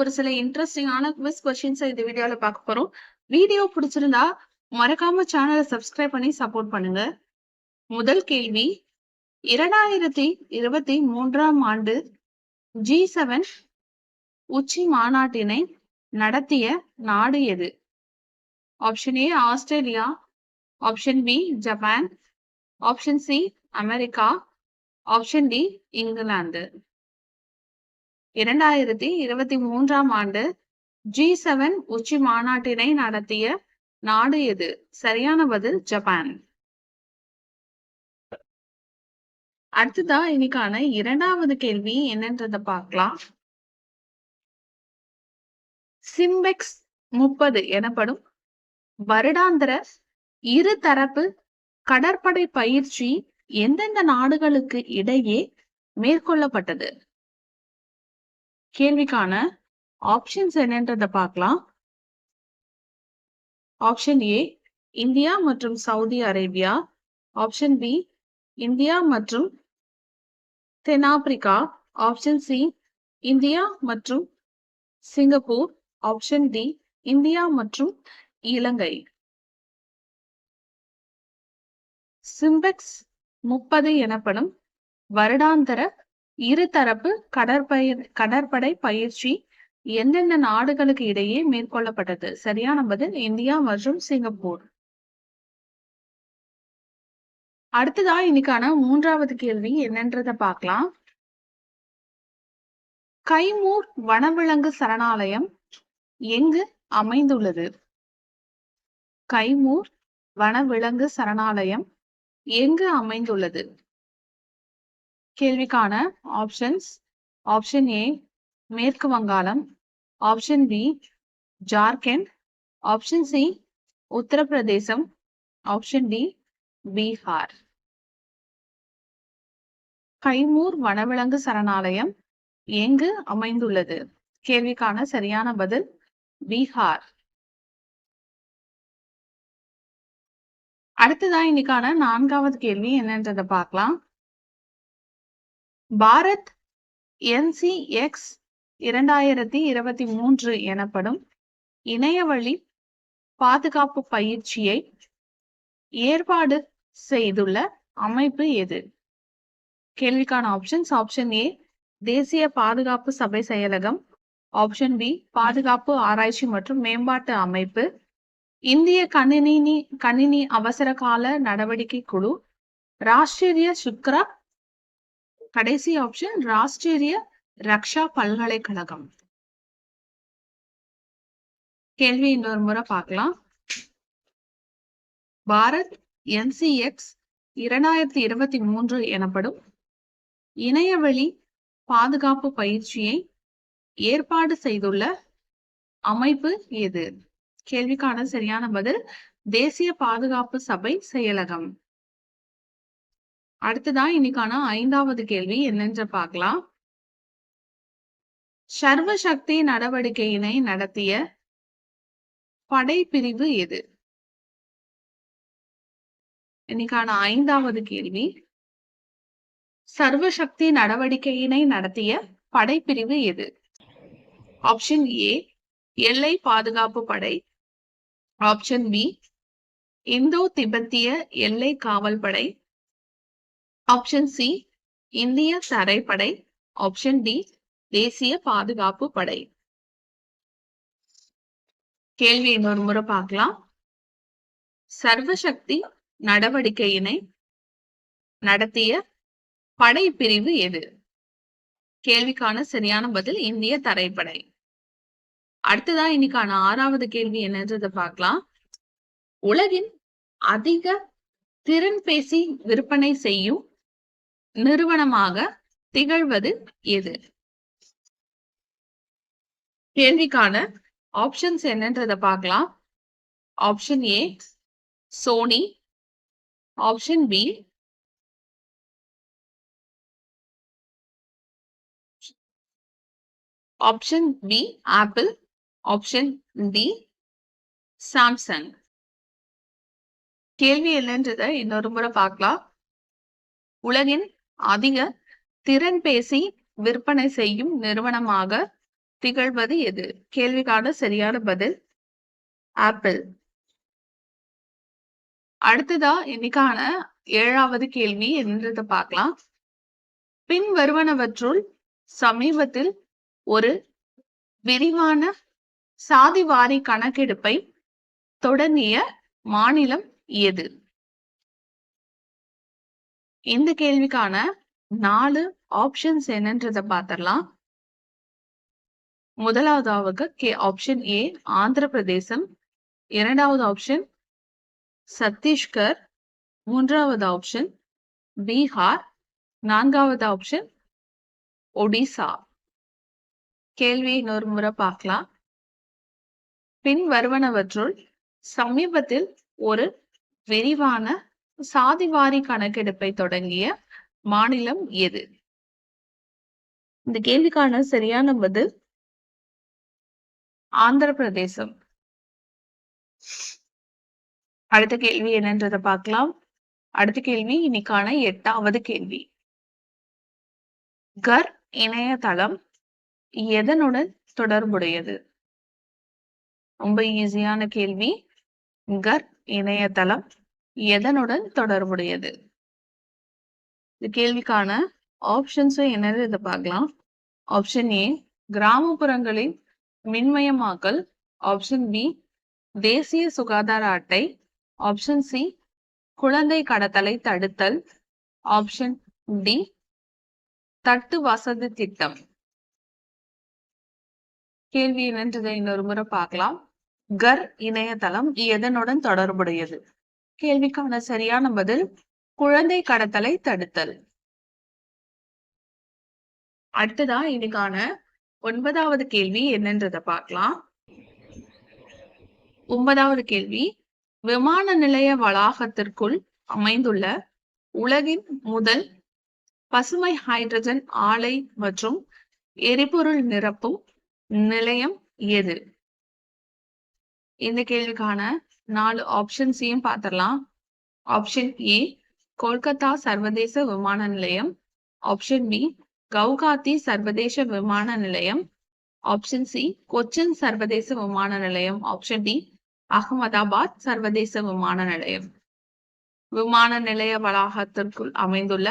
ஒரு சில இன்ட்ரெஸ்டிங்கான குவிஸ் கொஸ்டின்ஸ் இந்த வீடியோல பார்க்க போறோம். வீடியோ பிடிச்சிருந்தா மறக்காம சேனலை சப்ஸ்கிரைப் பண்ணி சப்போர்ட் பண்ணுங்க. முதல் கேள்வி இரண்டாயிரத்தி இருபத்தி மூன்றாம் ஆண்டு ஜி செவன் உச்சி மாநாட்டினை நடத்திய நாடு எது? Option A Australia option B Japan option C America option D England இரண்டாயிரத்தி இருபத்தி மூன்றாம் ஆண்டு ஜி செவன் உச்சி மாநாட்டினை நடத்திய நாடு எது? சரியான பதில் ஜப்பான். அடுத்ததா இன்னைக்கான இரண்டாவது கேள்வி என்னன்றத பார்க்கலாம். சிம்பெக்ஸ் முப்பது எனப்படும் வருடாந்திர இருதரப்பு கடற்படை பயிற்சி எந்தெந்த நாடுகளுக்கு இடையே மேற்கொள்ளப்பட்டது? கேள்விக்கான ஆப்ஷன்ஸ் என்னன்றத பார்க்கலாம். ஆப்ஷன் ஏ இந்தியா மற்றும் Saudi Arabia. Option B India மற்றும் தென்னாப்பிரிக்கா. ஆப்ஷன் சி இந்தியா மற்றும் சிங்கப்பூர். ஆப்ஷன் டி இந்தியா மற்றும் இலங்கை. சிம்பெக்ஸ் முப்பது எனப்படும் வருடாந்தர இருதரப்பு கடற்பயிர் கடற்படை பயிற்சி எந்தெந்த நாடுகளுக்கு இடையே மேற்கொள்ளப்பட்டது? சரியான பதில் இந்தியா மற்றும் சிங்கப்பூர். அடுத்ததா இன்னைக்கான மூன்றாவது கேள்வி என்னன்றத பார்க்கலாம். கைமூர் வனவிலங்கு சரணாலயம் எங்கு அமைந்துள்ளது? கைமூர் வனவிலங்கு சரணாலயம் எங்கு அமைந்துள்ளது? கேள்விக்கான ஆப்ஷன்ஸ் ஆப்ஷன் ஏ மேற்கு வங்காளம். Option B Jharkhand. Option C Uttar Pradesh. Option D Bihar. Kaimur வனவிலங்கு சரணாலயம் எங்கு அமைந்துள்ளது? கேள்விக்கான சரியான பதில் பீகார். அடுத்ததான் இன்னைக்கான நான்காவது கேள்வி என்னன்றதை பார்க்கலாம். பாரத் என்சிஎக்ஸ் இரண்டாயிரத்தி இருபத்தி மூன்று எனப்படும் இணையவழி பாதுகாப்பு பயிற்சியை ஏற்பாடு செய்துள்ள அமைப்பு எது? கேள்விக்கான ஆப்ஷன்ஸ் ஆப்ஷன் ஏ தேசிய பாதுகாப்பு சபை செயலகம் ஆப்ஷன் பி பாதுகாப்பு ஆராய்ச்சி மற்றும் மேம்பாட்டு அமைப்பு இந்திய கணினி கணினி அவசர கால நடவடிக்கை குழு ராஷ்டிரிய சுக்ரா கடைசி ஆப்ஷன் ராஷ்டிரிய ரக்ஷா பல்கலைக்கழகம். கேள்வி இன்னொரு முறை பார்க்கலாம். பாரத் என்சிஎக்ஸ் இரண்டாயிரத்தி இருபத்தி மூன்று எனப்படும் இணையவழி பாதுகாப்பு பயிற்சியை ஏற்பாடு செய்துள்ள அமைப்பு எது? கேள்விக்கான சரியான பதில் தேசிய பாதுகாப்பு சபை செயலகம். அடுத்ததான் இன்னைக்கான ஐந்தாவது கேள்வி என்னென்று பார்க்கலாம். சர்வ சக்தி நடவடிக்கையினை நடத்திய படைப்பிரிவு எது? இன்னைக்கான ஐந்தாவது கேள்வி. சர்வசக்தி நடவடிக்கையினை நடத்திய படைப்பிரிவு எது? ஆப்ஷன் ஏ எல்லை பாதுகாப்பு படை. ஆப்ஷன் பி இந்தோ திபெத்திய எல்லை காவல் படை. ஆப்ஷன் சி இந்திய தரைப்படை. ஆப்ஷன் டி தேசிய பாதுகாப்பு படை. கேள்வி இன்னொரு முறை பார்க்கலாம். சர்வசக்தி நடவடிக்கையினை நடத்திய படை பிரிவு எது? கேள்விக்கான சரியான பதில் இந்திய தரைப்படை. அடுத்ததான் இன்னைக்கான ஆறாவது கேள்வி என்னன்றதை பார்க்கலாம். உலகின் அதிக திறன் பேசி விற்பனை செய்யும் நிறுவனமாக திகழ்வது எது? கேள்விக்கான ஆப்ஷன்ஸ் என்னன்றதை பார்க்கலாம். Option A Sony option B option B Apple option D Samsung கேள்வி என்னன்றத இன்னொரு முறை பார்க்கலாம். உலகின் அதிக திறன் பேசி விற்பனை செய்யும் நிறுவனமாக திகழ்வது எது? கேள்விக்கான சரியான பதில் ஆப்பிள். அடுத்ததா இன்னைக்கான ஏழாவது கேள்வி என்னன்றத பார்க்கலாம். பின் வருவனவற்றுள் சமீபத்தில் ஒரு விரிவான சாதிவாரி கணக்கெடுப்பை தொடங்கிய மாநிலம் எது? இந்த கேள்விக்கான நாலு ஆப்ஷன்ஸ் என்னன்றத பார்த்துடலாம். முதலாவதாக கே ஆப்ஷன் ஏ ஆந்திர பிரதேசம் இரண்டாவது ஆப்ஷன் சத்தீஸ்கர். மூன்றாவது ஆப்ஷன் பீகார். நான்காவது ஆப்ஷன் ஒடிசா. கேள்வி இன்னொரு முறை பார்க்கலாம். பின் வருவனவற்றுள் சமீபத்தில் ஒரு விரிவான சாதிவாரி கணக்கெடுப்பை தொடங்கிய மாநிலம் எது? இந்த கேள்விக்கான சரியான பதில் ஆந்திர பிரதேசம் அடுத்த கேள்வி என்னன்றதை பார்க்கலாம். அடுத்த கேள்வி இன்னைக்கான எட்டாவது கேள்வி. கர் இணையதளம் எதனுடன் தொடர்புடையது? ரொம்ப ஈஸியான கேள்வி. கர் இணையதளம் எதனுடன் தொடர்புடையது? இந்த கேள்விக்கான ஆப்ஷன்ஸும் என்னது இதை பார்க்கலாம். ஆப்ஷன் ஏ கிராமப்புறங்களின் மின்மயமாக்கல். ஆப்ஷன் பி தேசிய சுகாதார அட்டை. ஆப்ஷன் சி குழந்தை கடத்தலை தடுத்தல். ஆப்ஷன் டி தட்டு வசதி திட்டம். கேள்வி என்னன்றதை இன்னொரு முறை பார்க்கலாம். கர் இணையதளம் எதனுடன் தொடர்புடையது? கேள்விக்கான சரியான பதில் குழந்தை கடத்தலை தடுத்தல். அடுத்ததா இதுக்கான ஒன்பதாவது கேள்வி என்னன்றத பார்க்கலாம். ஒன்பதாவது கேள்வி விமான நிலைய வளாகத்திற்குள் அமைந்துள்ள உலகின் முதல் பசுமை ஹைட்ரஜன் ஆலை மற்றும் எரிபொருள் நிரப்பும் நிலையம் எது? இந்த கேள்விக்கான நாலு ஆப்ஷன்ஸையும் பார்த்துடலாம் ஆப்ஷன் ஏ கொல்கத்தா சர்வதேச விமான நிலையம். ஆப்ஷன் பி கவுகாத்தி சர்வதேச விமான நிலையம். ஆப்ஷன் சி கொச்சின் சர்வதேச விமான நிலையம். ஆப்ஷன் டி அகமதாபாத் சர்வதேச விமான நிலையம். விமான நிலைய வளாகத்திற்குள் அமைந்துள்ள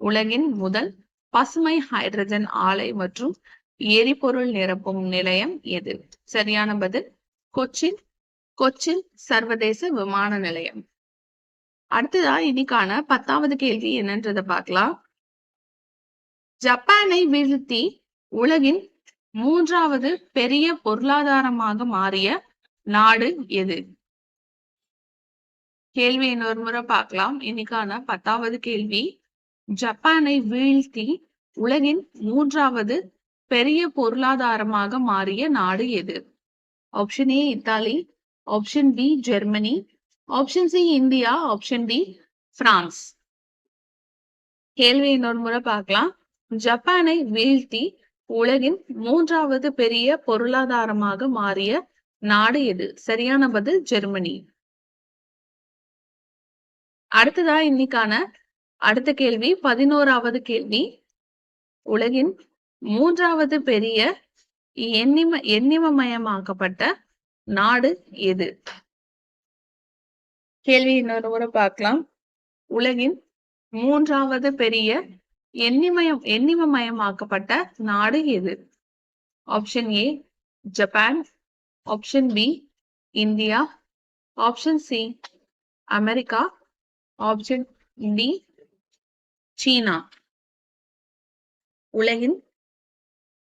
உலகின் முதல் பசுமை ஹைட்ரஜன் ஆலை மற்றும் எரிபொருள் நிரப்பும் நிலையம் எது? சரியான பதில் கொச்சின் கொச்சின் சர்வதேச விமான நிலையம். அடுத்ததா இன்னைக்கான பத்தாவது கேள்வி என்னன்றத பார்க்கலாம். ஜப்பானை வீழ்த்தி உலகின் மூன்றாவது பெரிய பொருளாதாரமாக மாறிய நாடு எது? கேள்வி இன்னொரு முறை பார்க்கலாம். இன்னைக்கான பத்தாவது கேள்வி ஜப்பானை வீழ்த்தி உலகின் மூன்றாவது பெரிய பொருளாதாரமாக மாறிய நாடு எது? Option A Italy. Option B Germany option C India option D France கேள்வி இன்னொரு முறை பார்க்கலாம். ஜப்பானை வீழ்த்தி உலகின் மூன்றாவது பெரிய பொருளாதாரமாக மாறிய நாடு எது? சரியான பதில் ஜெர்மனி. அடுத்ததா இன்னைக்கான அடுத்த கேள்வி பதினோராவது கேள்வி. உலகின் மூன்றாவது பெரிய எண்ணிம எண்ணிமமயமாக்கப்பட்ட நாடு எது? கேள்வி இன்னொரு முறை பார்க்கலாம். உலகின் மூன்றாவது பெரிய எண்ணிமயம் எண்ணிமமயமாக்கப்பட்ட நாடு எது? Option A Japan option B India option C America option D China உலகின்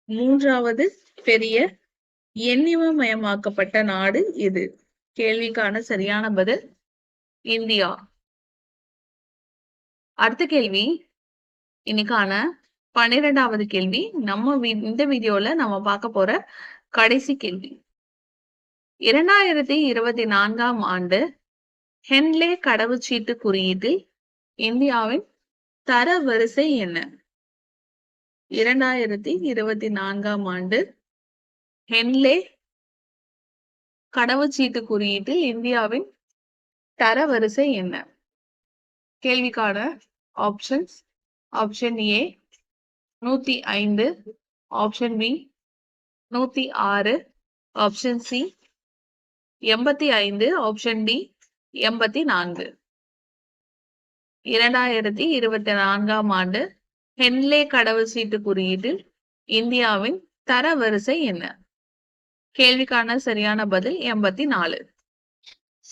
மூன்றாவது பெரிய எண்ணிமமயமாக்கப்பட்ட நாடு எது? கேள்விக்கான சரியான பதில் இந்தியா. அடுத்த கேள்வி. இன்னைக்கான பன்னிரெண்டாவது கேள்வி. நம்ம இந்த வீடியோல நம்ம பார்க்க போற கடைசி கேள்வி. இரண்டாயிரத்தி இருபத்தி நான்காம் ஆண்டு ஹென்லே கடவுச்சீட்டு குறியீட்டில் இந்தியாவின் தர வரிசை என்ன? இரண்டாயிரத்தி இருபத்தி நான்காம் ஆண்டு ஹென்லே கடவுச்சீட்டு குறியீட்டில் இந்தியாவின் தரவரிசை என்ன? கேள்விக்கான ஆப்ஷன்ஸ் ஆப்ஷன் ஏ நூத்தி ஐந்து. ஆப்ஷன் பி நூத்தி ஆறு. ஆப்ஷன் சி எண்பத்தி ஐந்து. ஆப்ஷன் டி எண்பத்தி நான்கு. இரண்டாயிரத்தி இருபத்தி நான்காம் ஆண்டு ஹென்லே கடவுச்சீட்டு குறியீட்டில் இந்தியாவின் தரவரிசை என்ன? கேள்விக்கான சரியான பதில் எண்பத்தி நாலு.